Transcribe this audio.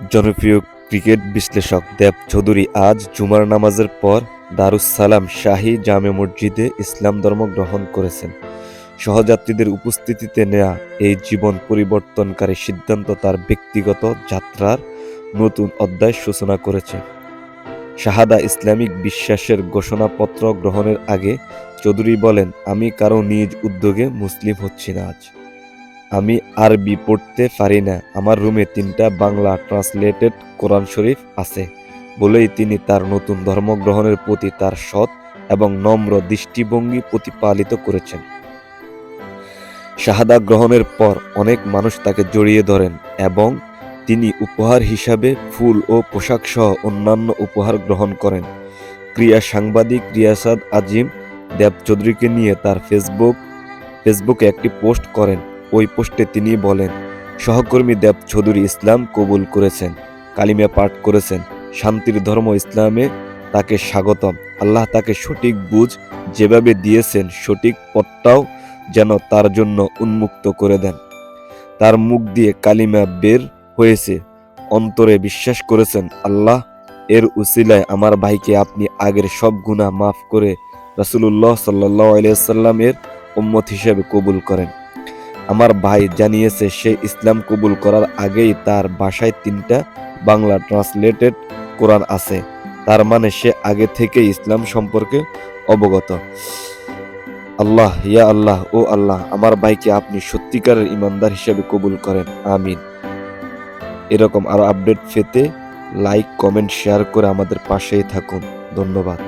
জনপ্রিয় ক্রিকেট বিশ্লেষক দেব চৌধুরী আজ জুমার নামাজের পর দারুস সালাম শাহী জামে মসজিদে ইসলাম ধর্ম গ্রহণ করেছেন। সহযাত্রীদের উপস্থিতিতে নেয়া এই জীবন পরিবর্তনকারী সিদ্ধান্ত তার ব্যক্তিগত যাত্রার নতুন অধ্যায় সূচনা করেছে। শাহাদা ইসলামিক বিশ্বাসের ঘোষণাপত্র গ্রহণের আগে চৌধুরী বলেন, আমি কারও নিজ উদ্যোগে মুসলিম হচ্ছি না আজ। আমি আরবি পড়তে পারি না। আমার রুমে তিনটা বাংলা ট্রান্সলেটেড কোরআন শরীফ আছে। বলেই তিনি তার নতুন ধর্মগ্রহণের প্রতি তার সৎ এবং নম্র দৃষ্টিভঙ্গি প্রতিপালিত করেছেন। শাহাদা গ্রহণের পর অনেক মানুষ তাকে জড়িয়ে ধরেন এবং তিনি উপহার হিসাবে ফুল ও পোশাক সহ অন্যান্য উপহার গ্রহণ করেন। ক্রিয়া সাংবাদিক রিয়াসাদ আজিম দেব চৌধুরীকে নিয়ে তার ফেসবুক ফেসবুকে একটি পোস্ট করেন। ওই পোস্টে তিনি বলেন, সহকর্মী দেব চৌধুরী ইসলাম কবুল করেছেন, কালিমা পাঠ করেছেন, শান্তির ধর্ম ইসলামে তাকে স্বাগতম, আল্লাহ তাকে সঠিক বুঝ যেভাবে দিয়েছেন, সঠিক পথটাও যেন তার জন্য উন্মুক্ত করে দেন। তার মুখ দিয়ে কালিমা বের হয়েছে, অন্তরে বিশ্বাস করেছেন, আল্লাহ এর উসিলায় আমার ভাইকে আপনি আগের সব গুনাহ মাফ করে রাসূলুল্লাহ সাল্লাহ আলিয়াল্লামের উম্মত হিসেবে কবুল করেন। আমার ভাই জানিয়েছে, সে ইসলাম কবুল করার আগেই তার বাসায় তিনটা বাংলা ট্রান্সলেটেড কোরআন আছে। তার মানে সে আগে থেকেই ইসলাম সম্পর্কে অবগত। আল্লাহ, ইয়া আল্লাহ, ও আল্লাহ, আমার ভাইকে আপনি সত্যিকারের ইমানদার হিসেবে কবুল করেন। আমিন। এরকম আরও আপডেট পেতে লাইক, কমেন্ট, শেয়ার করে আমাদের পাশেই থাকুন। ধন্যবাদ।